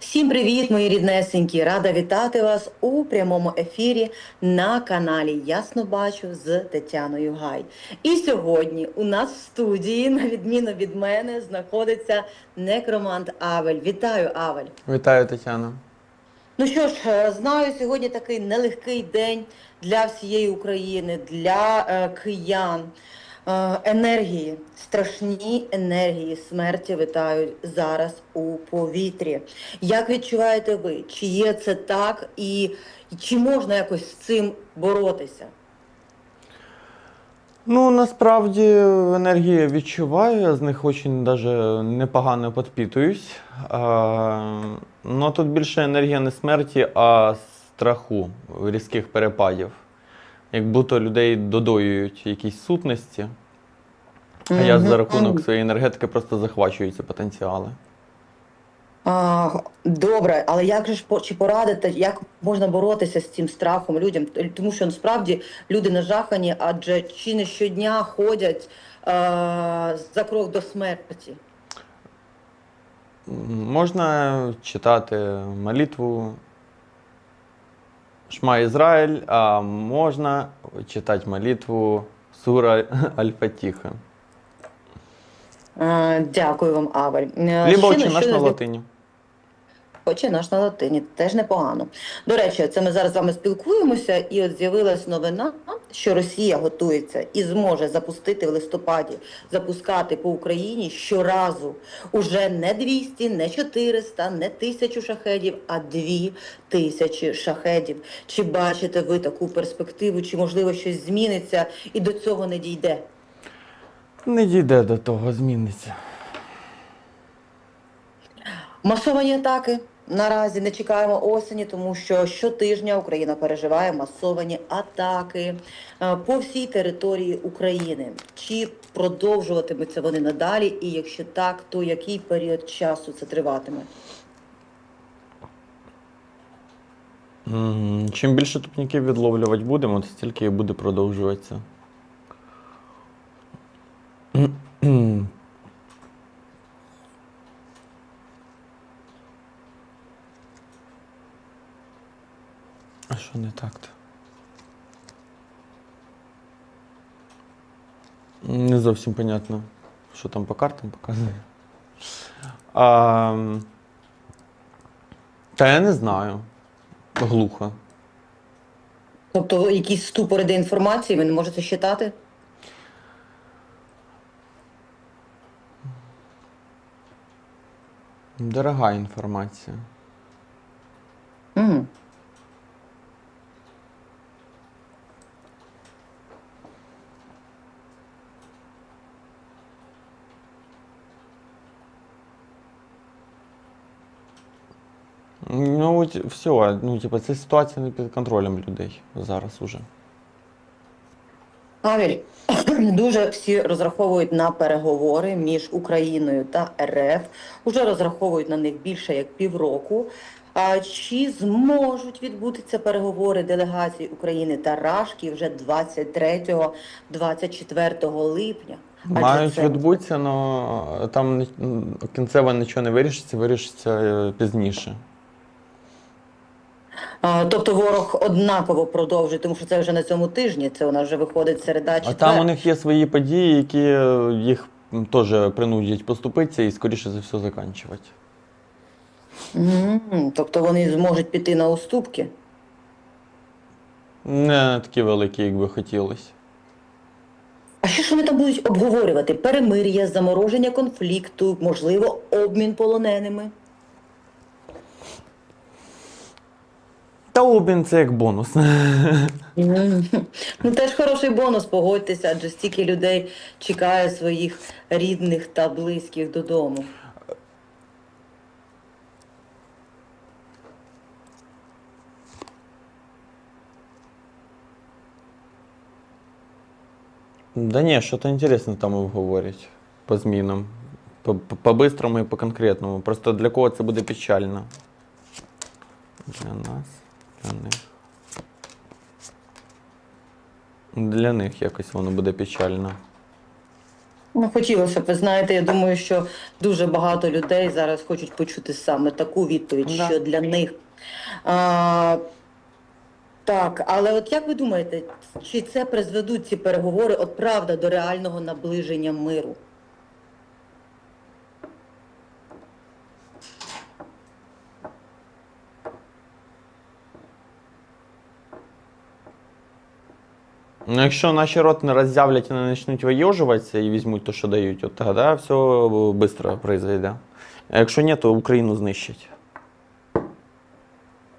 Всім привіт, мої ріднесенькі! Рада вітати вас у прямому ефірі на каналі Ясно Бачу з Тетяною Гай. І сьогодні у нас в студії, на відміну від мене, знаходиться некромант Авель. Вітаю, Авель! Вітаю, Тетяна. Ну що ж, е, знаю, сьогодні такий нелегкий день для всієї України, для е, киян. Е, енергії, страшні енергії смерті витають зараз у повітрі. Як відчуваєте ви? Чи є це так, і чи можна якось з цим боротися? Ну, насправді енергії відчуваю, я з них дуже даже непогано підпитуюсь. А, ну, тут більше енергія не смерті, а страху, різких перепадів. Як будто людей додоюють якісь сутності, а я за рахунок своєї енергетики просто захвачую ці потенціали. А, добре, але як же ж чи порадити, як можна боротися з цим страхом людям? Тому що насправді люди нажахані, адже чи не щодня ходять е, за крок до смерті. Можна читати молитву Шма Ізраїль, а можна читати молитву Сура Аль-Фатіха. Е, дякую вам, Авель. Е, чи наш на латині. Хоче наш на латині, теж непогано. До речі, це ми зараз з вами спілкуємося, і от з'явилась новина, що Росія готується і зможе запустити в листопаді, запускати по Україні щоразу уже не 200, не 400, не тисячу шахедів, а 2 тисячі шахедів. Чи бачите ви таку перспективу, чи можливо щось зміниться і до цього не дійде? Не дійде до того, зміниться. Масовані атаки наразі не чекаємо осені, тому що щотижня Україна переживає масовані атаки е, по всій території України. Чи продовжуватимуться вони надалі? І якщо так, то який період часу це триватиме? Чим більше тупників відловлювати будемо, то стільки і буде продовжуватися. А що не так-то? Не зовсім понятно, що там по картам показує. А, та я не знаю. Глухо. Тобто якісь ступори деінформації ви не можете читати? Дорога інформація. Угу. Ну, все, ну, типу, ця ситуація не під контролем людей зараз уже. Авіль, дуже всі розраховують на переговори між Україною та РФ. Уже розраховують на них більше як півроку. А чи зможуть відбутися переговори делегацій України та Рашки вже 23-24 липня? Адже Мають це- відбутися, але там кінцево нічого не вирішиться, вирішиться е, пізніше. А, Тобто ворог однаково продовжує, тому що це вже на цьому тижні. Це у нас вже виходить середа А там у них є свої події, які е, їх теж принудять поступитися і скоріше за все закінчувати. Мгм. Тобто вони зможуть піти на уступки. Не такі великі, як би хотілося. А що ж вони там будуть обговорювати? Перемир'я, замороження конфлікту, можливо, обмін полоненими. Та обмін це як бонус. Ну теж хороший бонус, погодьтеся, адже стільки людей чекає своїх рідних та близьких додому. Да ні, що-то інтересне там обговорять по змінам. По- по- По-бистрому і по-конкретному. Просто для кого це буде печально. Для нас, для них. Для них якось воно буде печально. Ну, хотілося б, ви знаєте, я думаю, що дуже багато людей зараз хочуть почути саме таку відповідь, Да. що для них. А, так, але от як ви думаєте, чи це призведуть ці переговори, от правда, до реального наближення миру? Ну, якщо наші рот не роззявлять і не почнуть вийожуватися і візьмуть те, що дають, от тоді все швидко произойде. А якщо ні, то Україну знищать.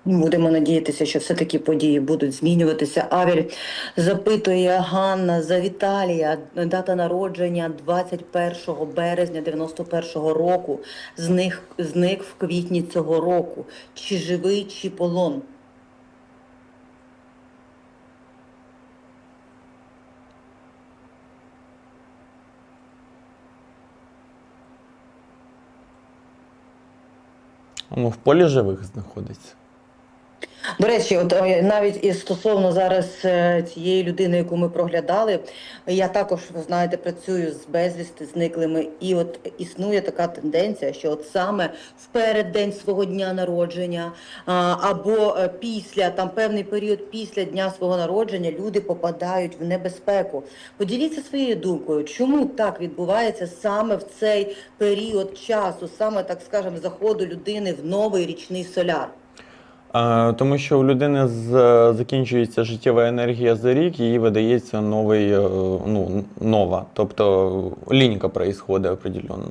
Будемо надіятися, що все-таки події будуть змінюватися. Авель запитує Ганна за Віталія. Дата народження 21 березня 91-го року. Зник, зник в квітні цього року. Чи живий, чи полон? Ну, в полі живих знаходиться. До речі, от е, навіть і стосовно зараз е, цієї людини, яку ми проглядали, я також, знаєте, працюю з безвісти зниклими, і от існує така тенденція, що от саме в переддень свого дня народження або е, після там певний період після дня свого народження люди попадають в небезпеку. Поділіться своєю думкою, чому так відбувається саме в цей період часу, саме так скажемо, заходу людини в новий річний соляр. Тому що у людини закінчується життєва енергія за рік, їй видається новий, е, ну, нова. Тобто лінька проїсходить определенно.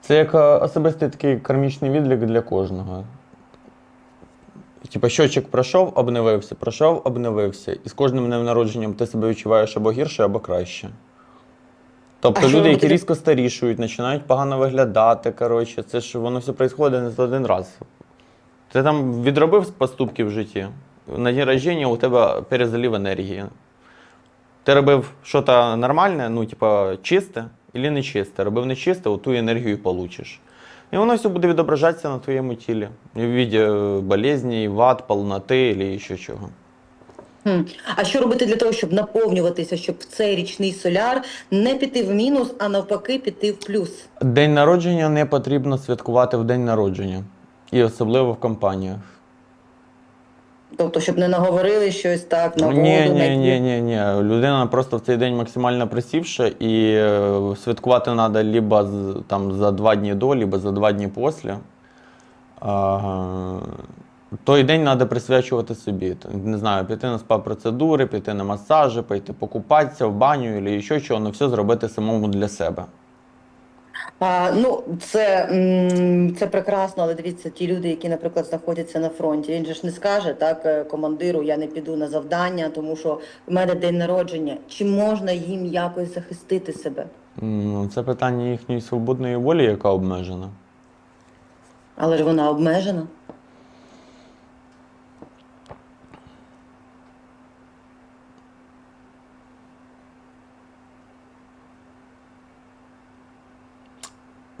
Це як е, особистий такий кармічний відлік для кожного. Типа щочик пройшов, обновився, пройшов, обновився. І з кожним днем народженням ти себе відчуваєш або гірше, або краще. Тобто А люди, які різко старішують, починають погано виглядати. Коротше, це ж воно все відбувається не за один раз. Ти там відробив поступки в житті. На день рождения у тебе перезалив енергії. Ти робив щось нормальне, ну, типа, чисте або нечисте. Робив нечисте, от ту енергію получиш. І воно все буде відображатися на твоєму тілі. В виді е, болезней, вад, полноти або ще чого. А що робити для того, щоб наповнюватися, щоб в цей річний соляр не піти в мінус, а навпаки піти в плюс? День народження не потрібно святкувати в день народження. І особливо в компаніях. Тобто, щоб не наговорили щось так на воду, Ні, ні, ні, ні, ні. Людина просто в цей день максимально присівша і е, святкувати треба либо з- там, за два дні до, либо за два дні після. А, той день треба присвячувати собі. Т- Не знаю, піти на спа-процедури, піти на масажі, піти покупатися в баню або ще чого, але все зробити самому для себе. А, ну, це, це прекрасно, але дивіться, ті люди, які, наприклад, знаходяться на фронті, він же ж не скаже так, е, командиру, я не піду на завдання, тому що в мене день народження. Чи можна їм якось захистити себе? Ну, Це питання їхньої свободної волі, яка обмежена. Але ж вона обмежена.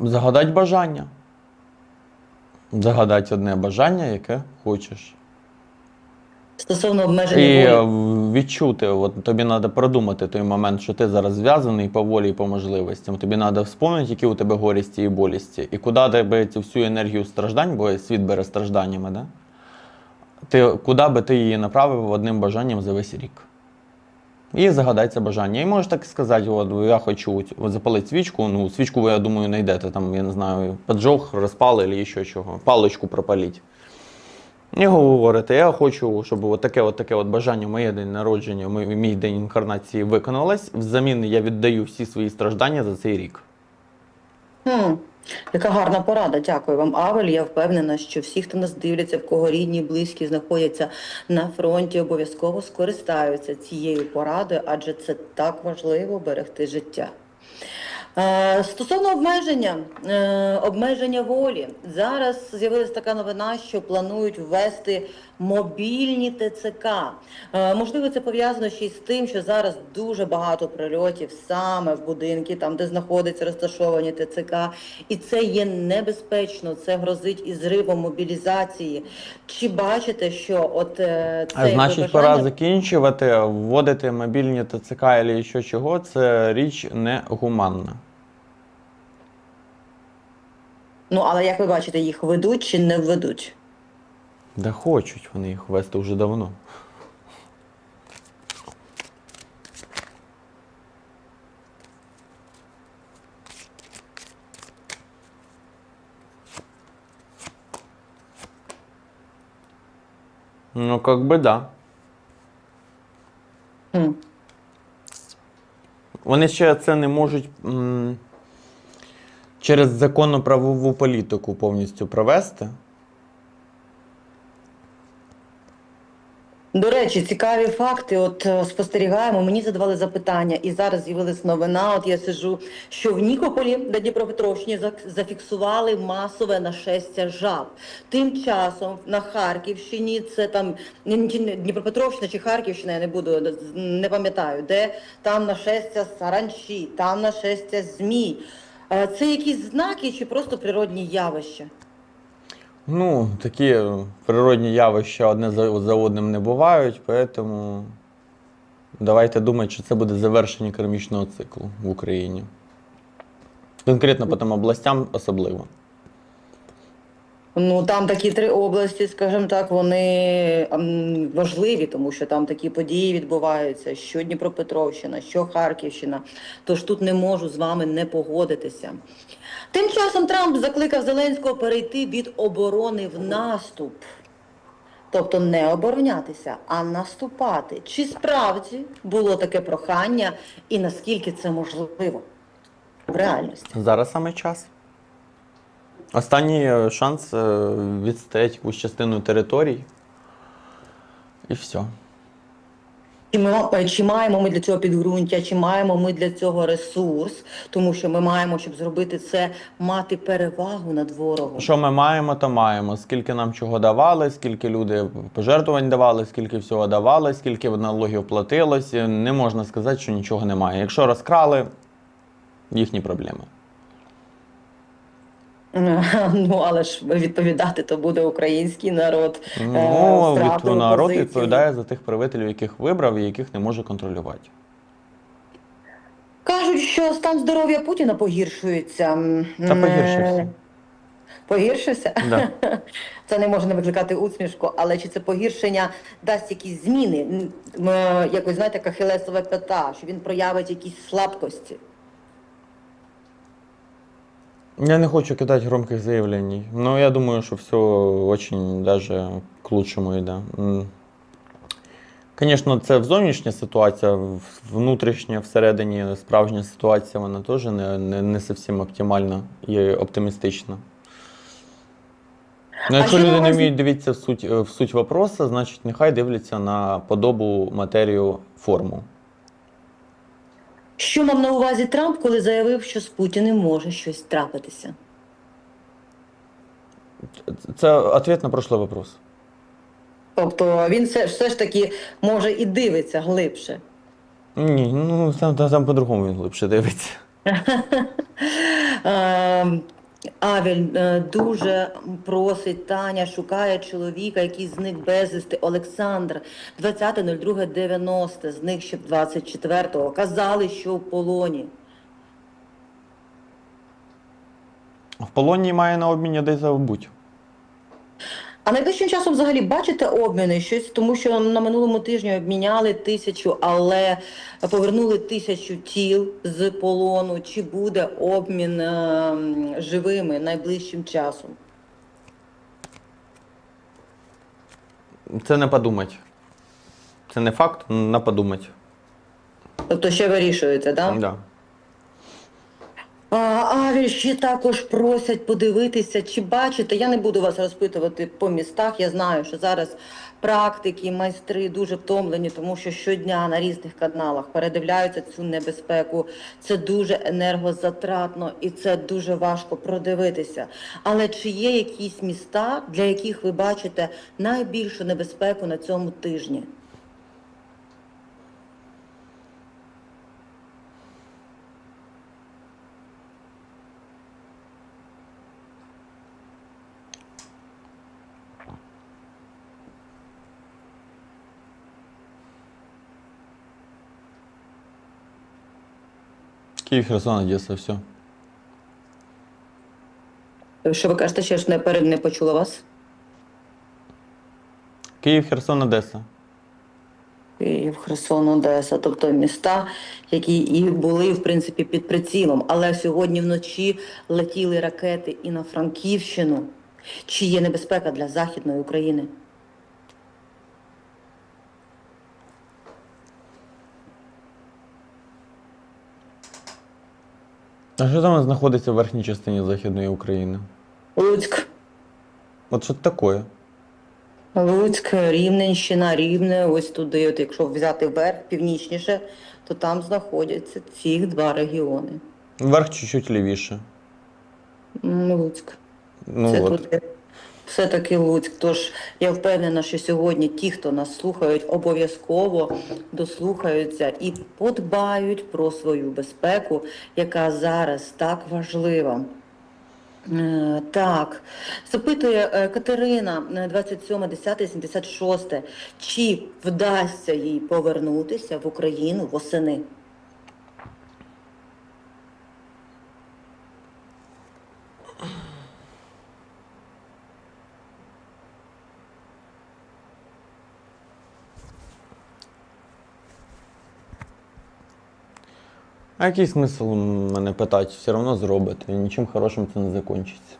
Загадать бажання. Загадать одне бажання, яке хочеш. Стосовно обмеження І волі. відчути, от тобі треба продумати той момент, що ти зараз зв'язаний по волі і по можливостям. Тобі треба вспомнити, які у тебе горісті і болісті, і куди тебе цю всю енергію страждань, бо світ бере стражданнями, да? ти, куди би ти її направив одним бажанням за весь рік. І загадай це бажання. І можеш так сказати, от я хочу запалити свічку. Ну, свічку ви, я думаю, знайдете, там, я не знаю, поджог, розпали або ще чого, паличку пропаліть. І говорите, я хочу, щоб от таке, от таке от бажання, моє день народження, мій, день інкарнації виконалось. Взамін я віддаю всі свої страждання за цей рік. Хм, яка гарна порада. Дякую вам, Авель. Я впевнена, що всі, хто нас дивляться, в кого рідні, близькі знаходяться на фронті, обов'язково скористаються цією порадою, адже це так важливо берегти життя. Е, Стосовно обмеження, е, обмеження волі, зараз з'явилася така новина, що планують ввести мобільні ТЦК. Е, Можливо, це пов'язано ще й з тим, що зараз дуже багато прильотів саме в будинки, там де знаходяться розташовані ТЦК, і це є небезпечно. Це грозить і зривом мобілізації. Чи бачите, що от е, це А значить, пора закінчувати, вводити мобільні ТЦК або що чого, це річ негуманна. Ну але як ви бачите, їх ведуть чи не ведуть? Да хочуть вони їх ввести вже давно. Ну, как бы да. Хм. Вони ще це не можуть м, через законну правову політику повністю провести. До речі, цікаві факти. От е, спостерігаємо. Мені задавали запитання, і зараз з'явилась новина. От я сижу, що в Нікополі, де Дніпропетровщині, зафіксували масове нашестя жаб. Тим часом на Харківщині це там Дніпропетровщина чи Харківщина, я не буду не пам'ятаю, де там нашестя саранчі, там нашестя змій. Е, Це якісь знаки чи просто природні явища? Ну, такі природні явища одне за одним не бувають, тому давайте думати, що це буде завершення кармічного циклу в Україні. Конкретно по тим областям особливо. Ну там такі три області, скажімо так, вони важливі, тому що там такі події відбуваються, що Дніпропетровщина, що Харківщина. Тож тут не можу з вами не погодитися. Тим часом Трамп закликав Зеленського перейти від оборони в наступ. Тобто не оборонятися, а наступати. Чи справді було таке прохання і наскільки це можливо в реальності? Зараз саме час. Останній е, шанс е, відстояти якусь частину територій. І все. Чи, ми, чи маємо ми для цього підґрунтя, чи маємо ми для цього ресурс, тому що ми маємо, щоб зробити це, мати перевагу над ворогом. Що ми маємо, то маємо. Скільки нам чого давали, скільки люди пожертвувань давали, скільки всього давали, скільки налогів платилось. Не можна сказати, що нічого немає. Якщо розкрали, їхні проблеми. Ну але ж відповідати то буде український народ. е, Ну, від, народ позиції. відповідає за тих правителів, яких вибрав і яких не може контролювати. Кажуть, що стан здоров'я Путіна погіршується. Та погіршився. е, Погіршився? Да. Це не може не викликати усмішку, але чи це погіршення дасть якісь зміни? М, Якось, знаєте, як ахілесова п'ята, що він проявить якісь слабкості. Я не хочу кидати громких заявлень. Ну, я думаю, що все очень даже к лучшему йде. Звісно, це зовнішня ситуація, внутрішня, всередині справжня ситуація, вона теж не, не, не зовсім оптимальна і оптимістична. Ну, якщо що люди не вміють дивитися в суть, в суть вопроса, значить нехай дивляться на подобу, матерію, форму. Що мав на увазі Трамп, коли заявив, що з Путіним може щось трапитися? Це відповідь на прошлий вопрос. Тобто він все, все ж таки може і дивиться глибше. Ні, ну там, там, там по-другому він глибше дивиться. Авель е, дуже просить Таня, шукає чоловіка, який зник безвісти. Олександр, 20.02.90, зник ще 24-го. Казали, що в полоні. В полоні має на обміні десь забудь. А найближчим часом взагалі бачите обміни? Щось, тому що на минулому тижні обміняли тисячу, але повернули тисячу тіл з полону. Чи буде обмін е, живими найближчим часом? Це не подумать. Це не факт, на подумать. Тобто ще вирішуєте, так? Да. А, а вірші також просять подивитися, чи бачите, я не буду вас розпитувати по містах. Я знаю, що зараз практики, майстри дуже втомлені, тому що щодня на різних каналах передивляються цю небезпеку. Це дуже енергозатратно і це дуже важко продивитися. Але чи є якісь міста, для яких ви бачите найбільшу небезпеку на цьому тижні? Київ, Херсон, Одеса, все. Що ви кажете, ще ж не перед не почула вас? Київ, Херсон, Одеса. Київ, Херсон, Одеса, тобто міста, які і були в принципі під прицілом. Але сьогодні вночі летіли ракети і на Франківщину. Чи є небезпека для Західної України? А що там знаходиться в верхній частині Західної України? Луцьк, От що це таке? Луцьк, Рівненщина, Рівне, ось туди. От якщо взяти вверх, північніше, то там знаходяться ці два регіони. Вверх чуть-чуть лівіше. Луцьк. Ну Це от. туди. Все-таки Луцьк. Тож я впевнена, що сьогодні ті, хто нас слухають, обов'язково дослухаються і подбають про свою безпеку, яка зараз так важлива. Е, Так, запитує е, Катерина, е, 27.10.76, чи вдасться їй повернутися в Україну восени? А який смисл мене питати? Все одно зробити Нічим хорошим це не закінчиться.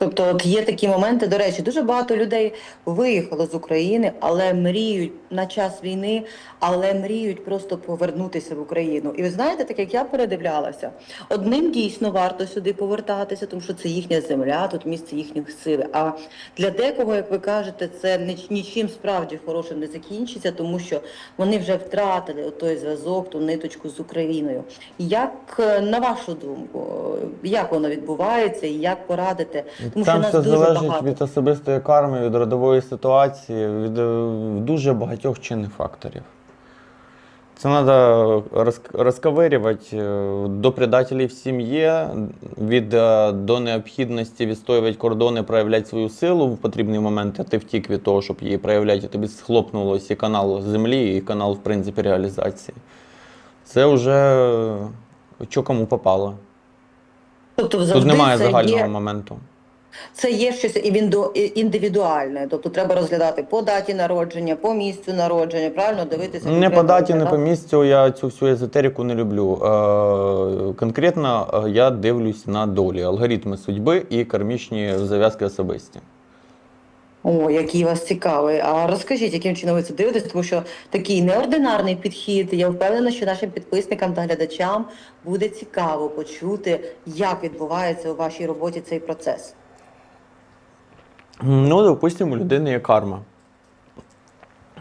Тобто, от є такі моменти, до речі, дуже багато людей виїхало з України, але мріють на час війни, але мріють просто повернутися в Україну. І ви знаєте, так як я передивлялася, одним дійсно варто сюди повертатися, тому що це їхня земля, тут місце їхніх сил. А для декого, як ви кажете, це ніч- нічим справді хорошим не закінчиться, тому що вони вже втратили той зв'язок, ту ниточку з Україною. Як е, на вашу думку, е, як воно відбувається і як порадити? Тому Там що нас все дуже залежить багато. від особистої карми, від родової ситуації, від е, дуже багатьох чинних факторів. Це треба розковирювати е, до предателів в сім'ї, від е, до необхідності відстоювати кордони, проявляти свою силу в потрібний момент, а ти втік від того, щоб її проявляти, і тобі схлопнулося і канал землі, і канал, в принципі, реалізації. Це вже е, що кому попало. Тобто Тут немає це загального є, моменту. Це є щось індивідуальне. Тобто треба розглядати по даті народження, по місцю народження, правильно дивитися. Не по даті, не по місцю. Я цю всю езотерику не люблю. Е, конкретно е, я дивлюсь на долі, алгоритми судьби і кармічні зав'язки особисті. О, який вас цікавий. А розкажіть, яким чином ви це дивитесь, тому що такий неординарний підхід. Я впевнена, що нашим підписникам та глядачам буде цікаво почути, як відбувається у вашій роботі цей процес. Ну, допустимо, у людини є карма.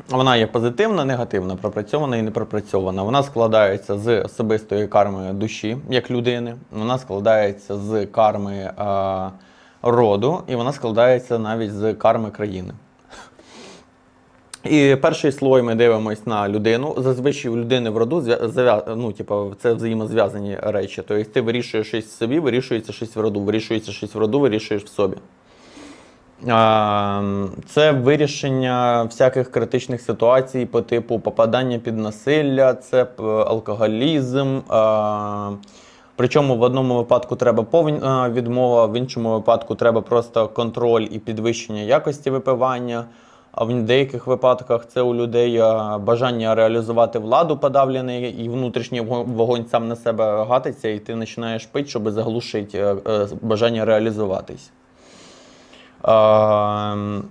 Вона є позитивна, негативна, пропрацьована і не пропрацьована. Вона складається з особистої карми душі як людини, вона складається з карми е, роду, і вона складається навіть з карми країни. І перший слой ми дивимося на людину. Зазвичай у людини в роду ну, типу, це взаємозв'язані речі. Тобто ти вирішуєш щось в собі, вирішується щось в роду, вирішується щось в роду, вирішуєш в собі. Це вирішення всяких критичних ситуацій по типу попадання під насилля, це алкоголізм. Причому в одному випадку треба повна відмова, в іншому випадку треба просто контроль і підвищення якості випивання. А в деяких випадках це у людей бажання реалізувати владу подавлене, і внутрішній вогонь сам на себе гатиться, і ти починаєш пити, щоб заглушити е, е, бажання реалізуватись. Ем,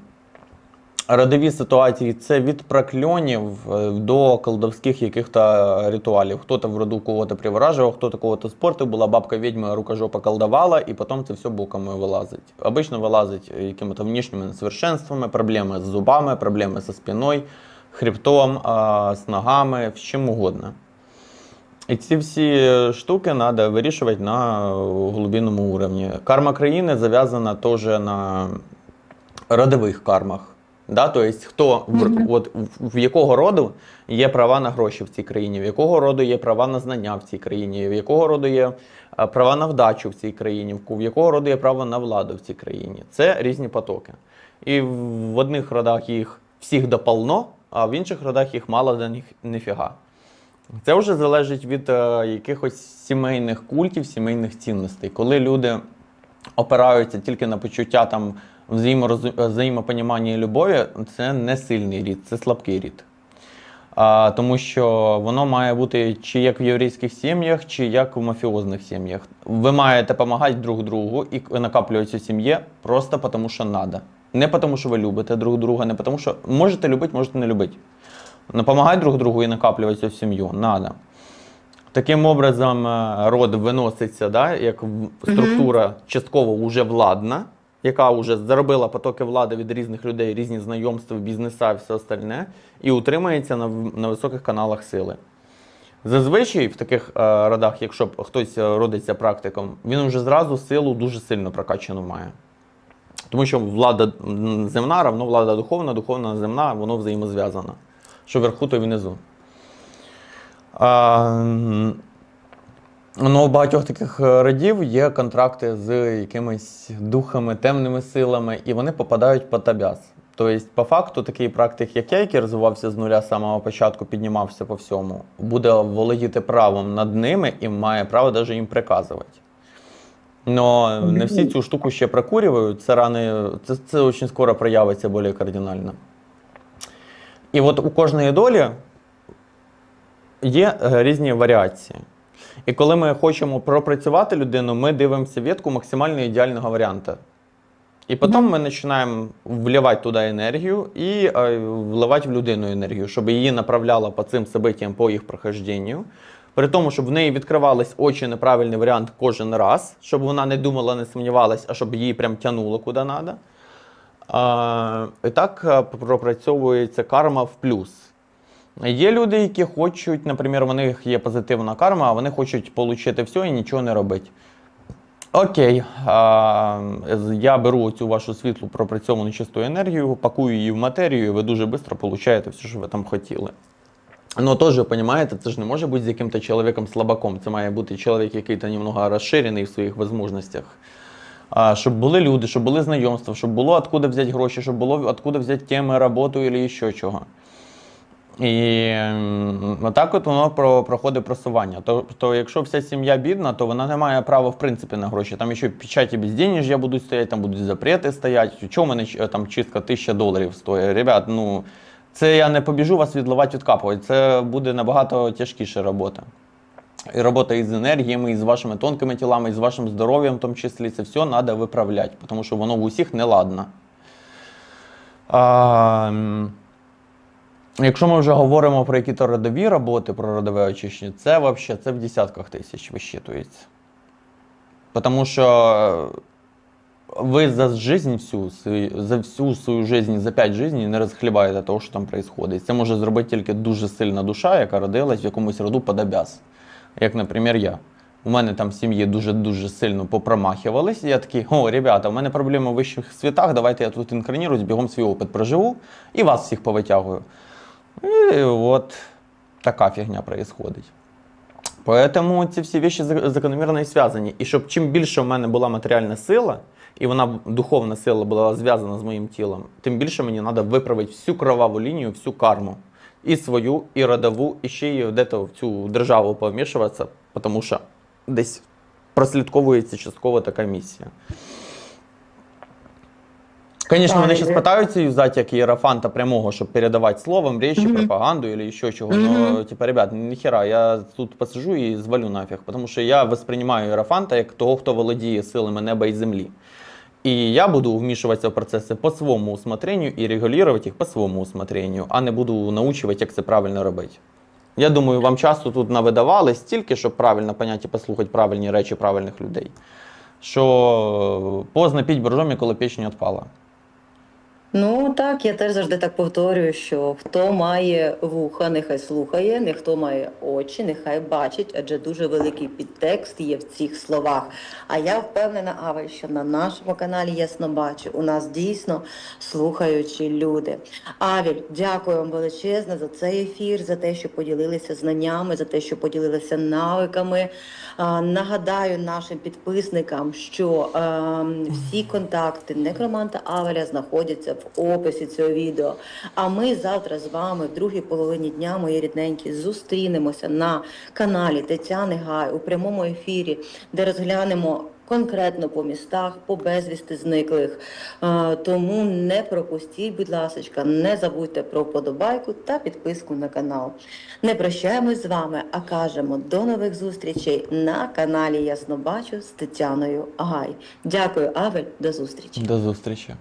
Родові ситуації це від прокльонів е, до колдовських яких-то ритуалів. Хто-то в роду кого-то приворажував, хто-то кого-то спортив, була бабка відьма, рукожопа колдовала, і потім це все боком вилазить. Обично вилазить якими-то внішніми несовершенствами, проблеми з зубами, проблеми зі спиною, хребтом, з ногами, з чим угодно. І ці всі штуки треба вирішувати на глибинному уровні. Карма країни зав'язана теж на родових кармах. Да? Тобто, хто в, Мгм. от, в, якого роду є права на гроші в цій країні, в якого роду є права на знання в цій країні, в якого роду є права на вдачу в цій країні, в якого роду є право на владу в цій країні. Це різні потоки. І в, в одних родах їх всіх дополно, а в інших родах їх мало до них ніфіга. Це вже залежить від е, якихось сімейних культів, сімейних цінностей. Коли люди опираються тільки на почуття там взаємопонімання і любові, це не сильний рід, це слабкий рід. А, тому що воно має бути чи як в єврейських сім'ях, чи як в мафіозних сім'ях. Ви маєте допомагати друг другу і накаплювати сім'ю просто тому, що треба. Не тому, що ви любите друг друга, не тому, що можете любити, можете не любити. Допомагати друг другу і накаплювати цю сім'ю треба. Таким образом, е, род виноситься, да, як структура частково вже владна, яка вже заробила потоки влади від різних людей, різні знайомства, бізнеса і все остальне, і утримується на, в- на високих каналах сили. Зазвичай в таких е, родах, якщо б хтось е, родиться практиком, він вже зразу силу дуже сильно прокачану має. Тому що влада м, земна равно влада духовна, духовна земна, воно взаємозв'язано. Що вверху, то й внизу. А, ну, у багатьох таких е, родів є контракти з якимись духами, темними силами, і вони попадають під табяс. Тобто, по факту, такий практик, як я, який розвивався з нуля з самого початку, піднімався по всьому, буде володіти правом над ними і має право навіть їм приказувати. Но не всі цю штуку ще прокурюють, це рани, це, це дуже скоро проявиться більш кардинально. І от у кожної долі є е, різні варіації. І коли ми хочемо пропрацювати людину, ми дивимося ветку максимально ідеального варіанту. І потім ми починаємо вливати туди енергію і е, вливати в людину енергію, щоб її направляла по цим событиям, по їх прохожденню. При тому, щоб в неї відкривались очі неправильний варіант кожен раз, щоб вона не думала, не сумнівалась, а щоб її прям тянуло куди треба. І так е, пропрацьовується карма в плюс. Є люди, які хочуть, наприклад, у них є позитивна карма, а вони хочуть отримати все і нічого не робити. Окей, а, я беру цю вашу світлу пропрацьовану чисту енергію, пакую її в матерію, і ви дуже швидко получаєте все, що ви там хотіли. Ну, теж, розумієте, це ж не може бути з яким-то чоловіком слабаком. Це має бути чоловік, який то немного розширений в своїх можливостях. Щоб були люди, щоб були знайомства, щоб було откуда взяти гроші, щоб було откуда взяти теми, роботу або ще чого. І отак от воно про, проходить просування. Тобто, якщо вся сім'я бідна, то вона не має права в принципі на гроші. Там ще печаті безденежжя будуть стояти, там будуть запрети стояти. Чому мене там чистка тисяча доларів стоїть? Ребят, ну це я не побіжу вас відливати, відкапувати. Це буде набагато тяжкіша робота. І робота із енергіями, і з вашими тонкими тілами, і з вашим здоров'ям, в тому числі, це все треба виправляти, тому що воно в усіх неладно. А, якщо ми вже говоримо про якісь родові роботи, про родове очищення, це взагалі це в десятках тисяч висчитується. Тому що ви за жизнь всю, за всю свою жизнь, за п'ять життів не розхлібаєте того, що там відбувається. Це може зробити тільки дуже сильна душа, яка родилась в якомусь роду подобяс. Як, наприклад, я. У мене там в сім'ї дуже-дуже сильно попромахувались. Я такий, о, ребята, у мене проблеми в вищих світах, давайте я тут інкарніруюсь, бігом свій опит проживу і вас всіх повитягую. І от така фігня происходить. Поэтому ці всі зак- закономірно і зв'язані. І щоб чим більше в мене була матеріальна сила, і вона духовна сила була зв'язана з моїм тілом, тим більше мені треба виправити всю кроваву лінію, всю карму. І свою, і родову, і ще й в цю державу помішуватися, тому що десь прослідковується частково така місія. Звісно, вони Правильно. питаються юзати як іерофанта прямого, щоб передавати словом, речі, Мгм. пропаганду или еще чего. Мгм. Но, типа, ребят, ніхера, я тут посижу і звалю нафіг, тому що я восприймаю іерофанта як того, хто володіє силами неба і землі. І я буду вмішуватися в процеси по своєму усмотренню і регулювати їх по своєму усмотренню, а не буду научувати, як це правильно робити. Я думаю, вам часу тут навидавали стільки, щоб правильно поняти послухати правильні речі правильних людей. Що поздно піть боржомі, коли печень відпала. Ну так, я теж завжди так повторюю, що хто має вуха, нехай слухає, не хто має очі, нехай бачить, адже дуже великий підтекст є в цих словах. А я впевнена, Авель, що на нашому каналі Ясно бачу, у нас дійсно слухаючі люди. Авель, дякую вам величезно за цей ефір, за те, що поділилися знаннями, за те, що поділилися навиками. А, Нагадаю нашим підписникам, що ем, всі контакти некроманта Авеля знаходяться в описі цього відео. А ми завтра з вами в другій половині дня, мої рідненькі, зустрінемося на каналі Тетяни Гай у прямому ефірі, де розглянемо. Конкретно по містах, по безвісти зниклих. Е, Тому не пропустіть, будь ласка, не забудьте про вподобайку та підписку на канал. Не прощаємось з вами, а кажемо до нових зустрічей на каналі Ясно Бачу з Тетяною Гай. Дякую, Авель, до зустрічі. До зустрічі.